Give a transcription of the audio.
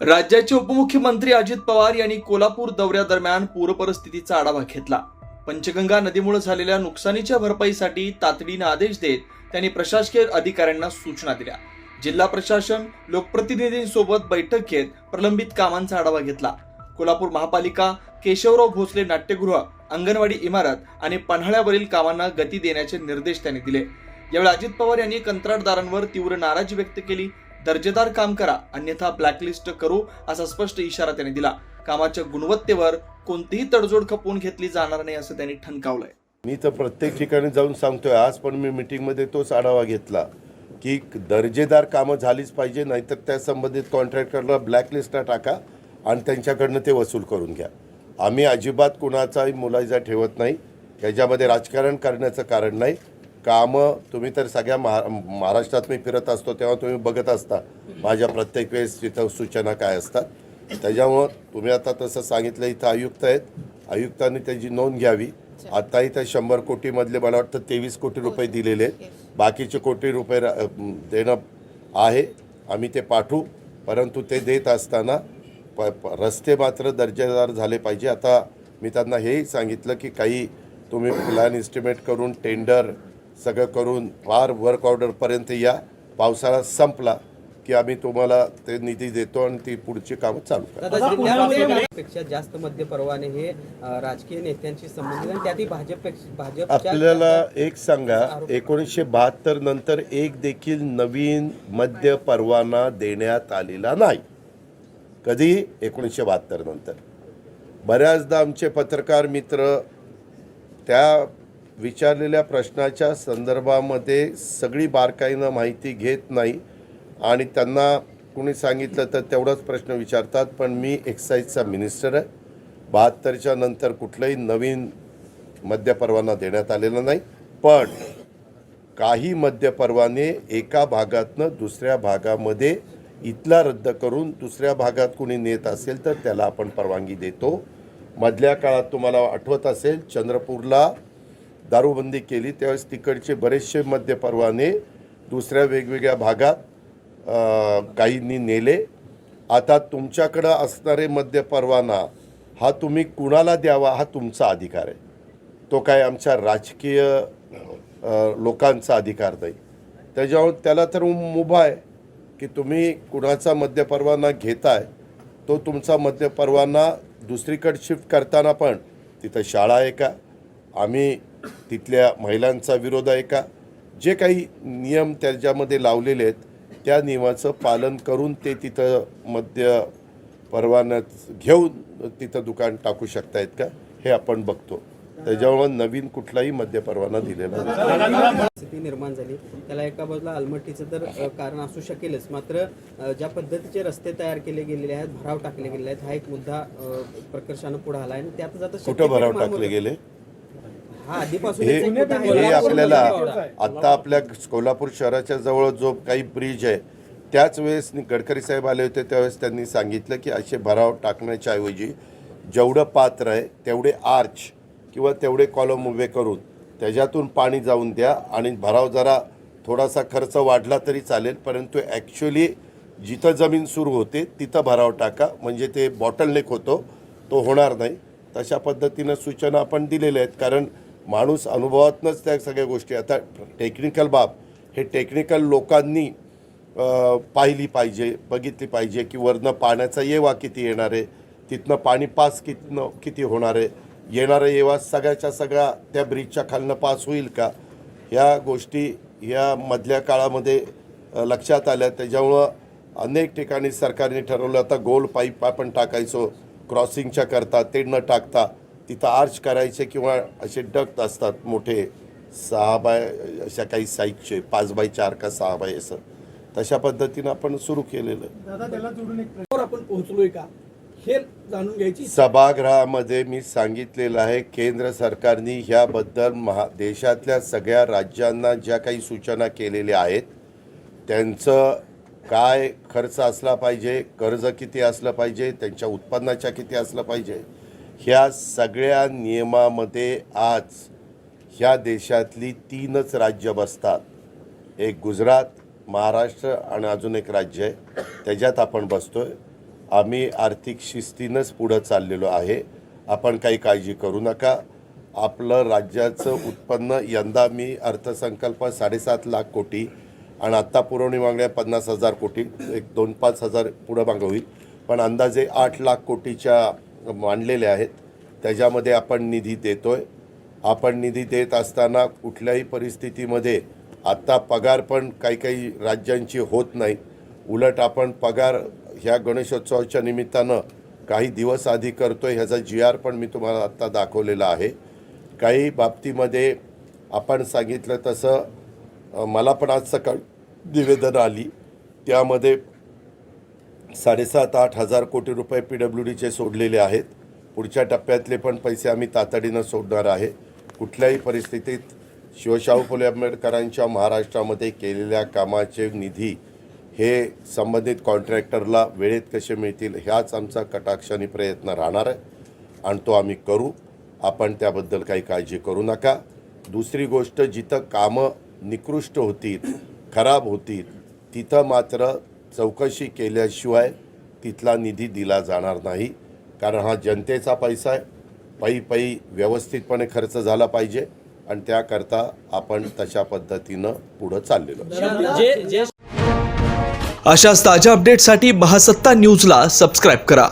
राज्याचे उपमुख्यमंत्री अजित पवार यांनी कोल्हापूर दौऱ्यादरम्यान पूरपरिस्थितीचा आढावा घेतला. पंचगंगा नदीमुळे झालेल्या नुकसानीच्या भरपाईसाठी तातडीने आदेश देत त्यांनी प्रशासकीय अधिकाऱ्यांना सूचना दिल्या. जिल्हा प्रशासन लोकप्रतिनिधींसोबत बैठक घेत प्रलंबित कामांचा आढावा घेतला. कोल्हापूर महापालिका केशवराव भोसले नाट्यगृह अंगणवाडी इमारत आणि पन्हाळ्यावरील कामांना गती देण्याचे निर्देश त्यांनी दिले. यावेळी अजित पवार यांनी कंत्राटदारांवर तीव्र नाराजी व्यक्त केली. दर्जेदार काम करा अन्यथा ब्लॅकलिस्ट करू असा स्पष्ट इशारा त्यांनी दिला. कामाच्या गुणवत्तेवर कोणतीही तडजोड खपवून घेतली जाणार नाही असं त्यांनी ठणकावलंय. मी तर प्रत्येक ठिकाणी जाऊन सांगतोय आज पण मी मिटिंगमध्ये तोच आढावा घेतला की दर्जेदार कामं झालीच पाहिजे नाहीतर त्या संबंधित कॉन्ट्रॅक्टरला ब्लॅकलिस्टला टाका आणि त्यांच्याकडनं ते वसूल करून घ्या. आम्ही अजिबात कुणाचाही मुलायजा ठेवत नाही याच्यामध्ये राजकारण करण्याचं कारण नाही. कामं तुम्ही तर सगळ्या महा महाराष्ट्रात मी फिरत असतो तेव्हा तुम्ही बघत असता. माझ्या प्रत्येक वेळेस तिथं सूचना काय असतात. त्याच्यामुळं तुम्ही आता तसं सांगितलं इथं आयुक्त आहेत. आयुक्तांनी त्याची नोंद घ्यावी. आता इथं शंभर कोटीमधले मला वाटतं तेवीस कोटी रुपये दिलेले आहेत. बाकीचे कोटी रुपये देणं आहे. आम्ही ते पाठवू. परंतु ते देत असताना प प- रस्ते मात्र दर्जेदार झाले पाहिजे. आता मी त्यांना हेही सांगितलं की काही तुम्ही प्लॅन इस्टिमेट करून टेंडर सगळं करून फार वर्क ऑर्डरपर्यंत या. पावसाळा संपला की आम्ही तुम्हाला ते निधी देतो आणि ती पुढची कामं चालू पेक्षा जास्त मद्य परवाने हे राजकीय नेत्यांशी संबंधित भाजप भाजपच्या आपल्याला एक सांगा एकोणीसशे बहात्तर नंतर एक देखील नवीन मद्य परवाना देण्यात आलेला नाही. कधी? एकोणीसशे बहात्तर नंतर. बऱ्याचदा आमचे पत्रकार मित्र त्या विचारलेल्या प्रश्नाच्या संदर्भामध्ये सगळी बारकाईनं माहिती घेत नाही. आणि त्यांना कुणी सांगितलं तर तेवढाच प्रश्न विचारतात पण मी एक्साईजचा मिनिस्टर आहे. बहात्तरच्या नंतर कुठलंही नवीन मद्यपरवाना देण्यात आलेला नाही. पण काही मद्यपरवाने एका भागातनं दुसऱ्या भागामध्ये इथला रद्द करून दुसऱ्या भागात कुणी नेत असेल तर त्याला आपण परवानगी देतो. मधल्या काळात तुम्हाला आठवत असेल चंद्रपूरला दारूबंदी केली त्यावेळेस तिकडचे बरेचसे मद्य परवाने दुसऱ्या वेगवेगळ्या भागात काहींनी नेले. आता तुमच्याकडं असणारे मद्य परवाना हा तुम्ही कुणाला द्यावा हा तुमचा अधिकार आहे. तो काय आमच्या राजकीय लोकांचा अधिकार नाही. त्याच्यामुळे त्याला तर मुभा आहे की तुम्ही कुणाचा मद्य परवाना घेताय तो तुमचा मद्य परवाना दुसरीकडे शिफ्ट करताना पण तिथं शाळा आहे का? आम्ही तिथल्या महिलांचा विरोध आहे का? जे काही नियम त्याच्यामध्ये लावलेले आहेत त्या नियमाचं पालन करून ते तिथं मद्य परवान्यात घेऊन तिथं दुकान टाकू शकतायत का? हे आपण बघतो. त्याच्यामुळे नवीन कुठलाही मद्य परवाना दिलेला नाही. स्थिती निर्माण झाली. त्याला एका बाजूला अलमट्टीचं तर कारण असू शकेलच. मात्र ज्या पद्धतीचे रस्ते तयार केले गेलेले आहेत भराव टाकले गेलेले आहेत हा एक मुद्दा प्रकर्षानं पुढे आला आणि त्यात जाता कुठं भराव टाकले गेले? हा हे. हे आपल्याला आता आपल्या कोल्हापूर शहराच्या जवळ जो काही ब्रिज आहे त्याच वेळेस गडकरी साहेब आले होते त्यावेळेस त्यांनी सांगितलं की असे भराव टाकण्याच्या ऐवजी जेवढं पात्र आहे तेवढे आर्च किंवा तेवढे कॉलम उभे करून त्याच्यातून पाणी जाऊन द्या आणि भराव जरा थोडासा खर्च वाढला तरी चालेल परंतु ॲक्च्युली जिथं जमीन सुरू होते तिथं भराव टाका. म्हणजे ते बॉटलनेक होतो तो होणार नाही. तशा पद्धतीनं सूचना आपण दिलेल्या आहेत. कारण माणूस अनुभवातनंच त्या सगळ्या गोष्टी आता टेक्निकल बाब हे टेक्निकल लोकांनी पाहिली पाहिजे बघितली पाहिजे की वरनं पाण्याचा येवा किती येणार आहे तिथनं पाणी पास कितनं किती होणार आहे येणारा येवा सगळ्याच्या सगळ्या त्या ब्रिजच्या खालनं पास होईल का? ह्या गोष्टी ह्या मधल्या काळामध्ये लक्षात आल्या. त्याच्यामुळं अनेक ठिकाणी सरकारने ठरवलं आता गोल पाईप आपण टाकायचो क्रॉसिंगच्या करता ते न टाकता तिथं आर्च करायचे किंवा असे डक्ट असतात मोठे सहा बाय अशा काही साईजचे पाच बाय चार का सहा बाय असं. तशा पद्धतीनं आपण सुरू केलेलं. आहे. दादा त्याला जोडून एक प्रश्न. आपण पोहोचलोय का? हे जाणून घ्यायची. सभागृहामध्ये मी सांगितलेलं आहे केंद्र सरकारने ह्याबद्दल महा देशातल्या सगळ्या राज्यांना ज्या काही सूचना केलेल्या आहेत त्यांचं काय खर्च असला पाहिजे कर्ज किती असलं पाहिजे त्यांच्या उत्पन्नाच्या किती असलं पाहिजे ह्या सगळ्या नियमामध्ये आज ह्या देशातली तीनच राज्य बसतात. एक गुजरात महाराष्ट्र आणि अजून एक राज्य आहे. त्याच्यात आपण बसतो आहे आम्ही आर्थिक शिस्तीनंच पुढं चाललेलो आहे. आपण काही काळजी करू नका. आपलं राज्याचं उत्पन्न यंदा मी अर्थसंकल्प साडेसात लाख कोटी आणि आत्ता पुरवणी मागण्या पन्नास हजार कोटी. एक दोन पाच हजार पुढं मागं होईल. पण अंदाजे आठ लाख कोटीच्या मांडलेले आहेत. त्याच्यामध्ये आपण निधी देतो आहे आपण निधी देत असताना कुठल्याही परिस्थितीमध्ये आत्ता पगार पण काही काही राज्यांची होत नाही. उलट आपण पगार ह्या गणेशोत्सवाच्या निमित्तानं काही दिवस आधी करतो आहे ह्याचा जी आर पण मी तुम्हाला आत्ता दाखवलेला आहे. काही बाबतीमध्ये आपण सांगितलं तसं मला पण आज सकाळ निवेदन आली. त्यामध्ये साडेसात आठ हजार कोटी रुपये पी डब्ल्यू डीचे सोडलेले आहेत. पुढच्या टप्प्यातले पण पैसे आम्ही तातडीनं सोडणार आहे. कुठल्याही परिस्थितीत शिवशाहू फुले आंबेडकरांच्या महाराष्ट्रामध्ये केलेल्या कामाचे निधी हे संबंधित कॉन्ट्रॅक्टरला वेळेत कसे मिळतील ह्याच आमचा कटाक्षाने प्रयत्न राहणार आहे. आणि तो आम्ही करू. आपण त्याबद्दल काही काळजी करू नका. दुसरी गोष्ट जिथं कामं निकृष्ट होतील खराब होतील तिथं मात्र चौकशी केल्याशिवाय तिथला निधी दिला जाणार नाही. कारण हा जनतेचा पैसा आहे. पै पै व्यवस्थितपणे खर्च झाला पाहिजे आणि त्याकरता आपण तशा पद्धतीनं पुढं चाललेलो अशाच ताज्या अपडेटसाठी महासत्ता न्यूजला सबस्क्राईब करा.